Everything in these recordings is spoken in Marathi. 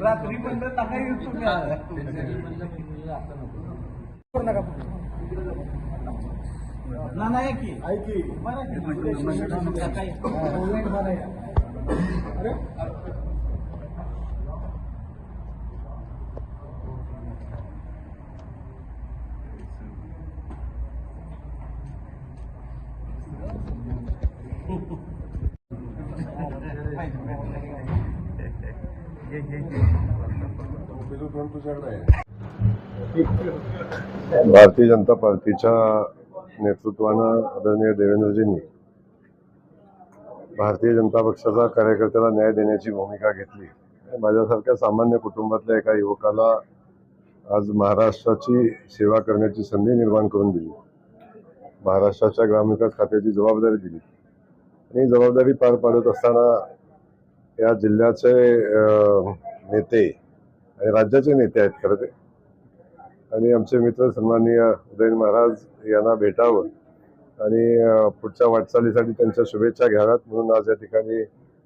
रात्री पण ना नाही की. ऐकी बरं की. सकाळी. वेट बरं आहे. अरे बिलू पण तुझ्याकडे आहे भारतीय जनता पार्टीच्या नेतृत्वानं आदरणीय देवेंद्रजींनी भारतीय जनता पक्षाचा कार्यकर्त्याला न्याय देण्याची भूमिका घेतली. माझ्यासारख्या सामान्य कुटुंबातल्या एका युवकाला आज महाराष्ट्राची सेवा करण्याची संधी निर्माण करून दिली. महाराष्ट्राच्या ग्रामविकास खात्याची जबाबदारी दिली. आणि जबाबदारी पार पाडत असताना या जिल्ह्याचे नेते आणि राज्याचे नेते आहेत खरं ते. आणि आमचे मित्र सन्माननीय उदयन महाराज यांना भेटावं आणि पुढच्या वाटचालीसाठी त्यांच्या शुभेच्छा घ्याव्यात म्हणून आज या ठिकाणी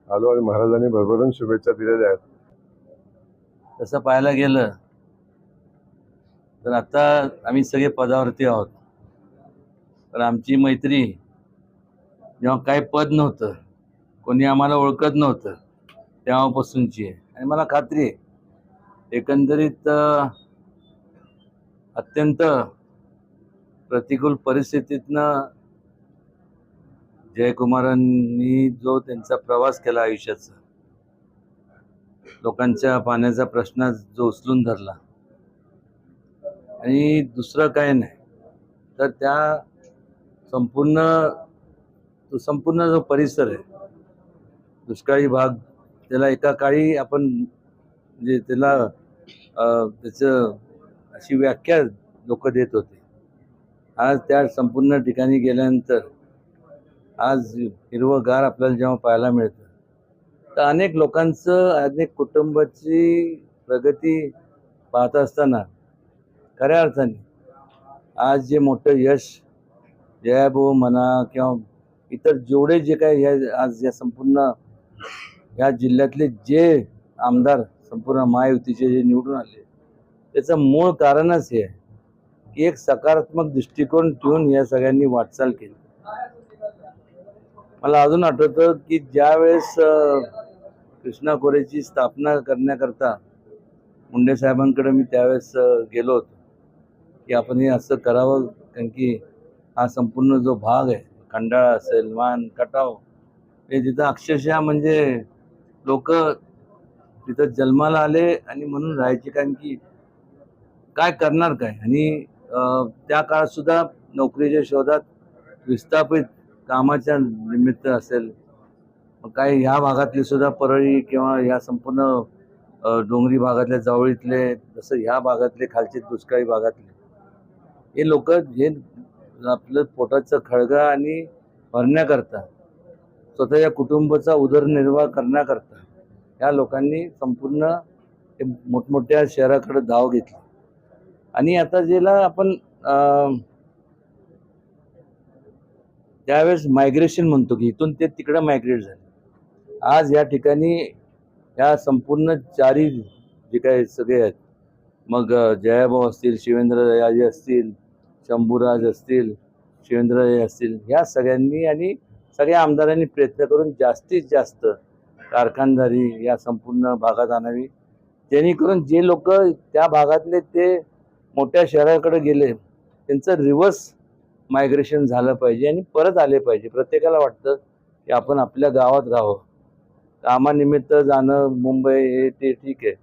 आलो आणि महाराजांनी भरभरून शुभेच्छा दिलेल्या आहेत. तसं पाहायला गेलं तर आता आम्ही सगळे पदावरती आहोत. तर आमची मैत्री जेव्हा काही पद नव्हतं कोणी आम्हाला ओळखत नव्हतं तेव्हापासूनची आहे. आणि मला खात्री आहे एकंदरीत अत्यंत प्रतिकूल परिस्थितीतनं जयकुमारांनी जो त्यांचा प्रवास केला आयुष्याचा लोकांच्या पाण्याचा प्रश्न जो उचलून धरला आणि दुसरं काय नाही तर त्या संपूर्ण तो संपूर्ण जो परिसर आहे दुष्काळी भाग त्याला एका काळी आपण म्हणजे त्याला त्याचं अशी व्याख्या लोक देत होते. आज त्या संपूर्ण ठिकाणी गेल्यानंतर आज हिरवंगार आपल्याला जेव्हा पाहायला मिळतं तर अनेक लोकांचं अनेक कुटुंबाची प्रगती पाहत असताना खऱ्या अर्थाने आज जे मोठं यश जयाभाऊ म्हणा किंवा इतर जेवढे जे काही ह्या आज या संपूर्ण या जिल्ह्यातले जे आमदार संपूर्ण महायुतीचे जे निवडून आले त्याचं मूळ कारणच हे आहे की एक सकारात्मक दृष्टिकोन ठेवून या सगळ्यांनी वाटचाल केली. मला अजून आठवतं की ज्यावेळेस कृष्णा खोरेची स्थापना करण्याकरता मुंडे साहेबांकडे मी त्यावेळेस गेलो होतो की आपण हे असं करावं कारण की हा संपूर्ण जो भाग आहे खंडाळा असेल मान कटाव हे तिथं अक्षरशः म्हणजे लोक तिथं जन्माला आले आणि म्हणून राहायचे कारण की काय करणार काय? आणि त्या काळात सुद्धा नोकरीच्या शोधात विस्थापित कामाच्या निमित्त असेल काय ह्या भागातले सुद्धा परळी किंवा ह्या संपूर्ण डोंगरी भागातल्या जवळीतले जसं ह्या भागातले खालचे दुष्काळी भागातले हे लोक हे आपलं पोटाचं खळगा आणि भरण्याकरता स्वतःच्या कुटुंबाचा उदरनिर्वाह करण्याकरता या लोकांनी संपूर्ण मोठमोठ्या शहराकडे धाव घेतली. आणि आता ज्याला आपण त्यावेळेस मायग्रेशन म्हणतो की इथून ते तिकडं मायग्रेट झाले. आज या ठिकाणी या संपूर्ण चारी जे काही सगळे आहेत मग जयाभाऊ असतील शिवेंद्रराजे असतील शंभूराज असतील शिवेंद्रराजे असतील ह्या सगळ्यांनी आणि सगळ्या आमदारांनी प्रयत्न करून जास्तीत जास्त कारखानदारी या संपूर्ण भागात आणावी. जेणेकरून जे लोक त्या भागातले ते मोठ्या शहराकडे गेले त्यांचं रिव्हर्स मायग्रेशन झालं पाहिजे आणि परत आले पाहिजे. प्रत्येकाला वाटतं की आपण आपल्या गावात राहावं. कामानिमित्त जाणं मुंबई हे ते ठीक आहे.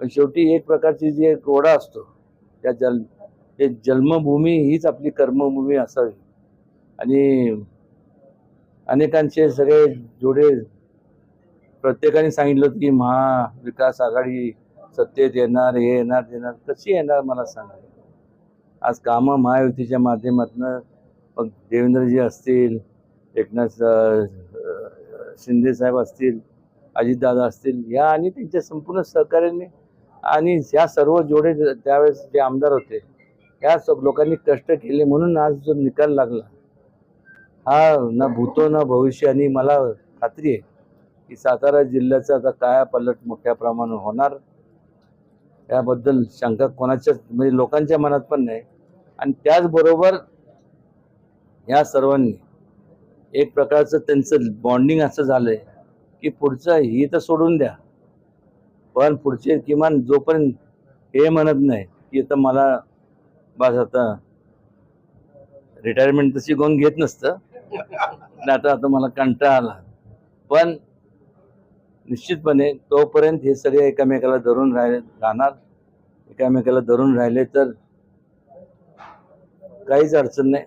पण शेवटी एक प्रकारची जी एक ओढा असतो त्या जल हे जन्मभूमी हीच आपली कर्मभूमी असावी. आणि अनेकांचे सगळे जोडे प्रत्येकाने सांगितलं होतं की महाविकास आघाडी सत्तेत येणार हे येणार देणार कशी येणार मला सांगा. आज कामं महायुतीच्या माध्यमातून मग देवेंद्रजी असतील एकनाथ शिंदे साहेब असतील अजितदादा असतील या आणि त्यांच्या संपूर्ण सहकार्याने आणि ह्या सर्व जोडे त्यावेळेस जे आमदार होते ह्या सब लोकांनी कष्ट केले म्हणून आज जो निकाल लागला हा ना भूतो ना भविष्य आणि मला खात्री आहे की सातारा जिल्ह्याचा आता काया पलट मोठ्या प्रमाणात होणार. याबद्दल शंका कोणाच्याच म्हणजे लोकांच्या मनात पण नाही. आणि त्याचबरोबर या सर्वांनी एक प्रकारचं त्यांचं बॉन्डिंग असं झालं आहे की पुढचं ही तर सोडून द्या. पण पुढचे किमान जोपर्यंत हे म्हणत नाही की आता मला बस आता रिटायरमेंट तशी कोण घेत नसतं आता आता मला कंटाळा आला. पण निश्चितपणे तोपर्यंत हे सगळे एकामेकाला धरून राहिले राहणार एकामेकाला धरून राहिले तर काहीच अडचण नाही.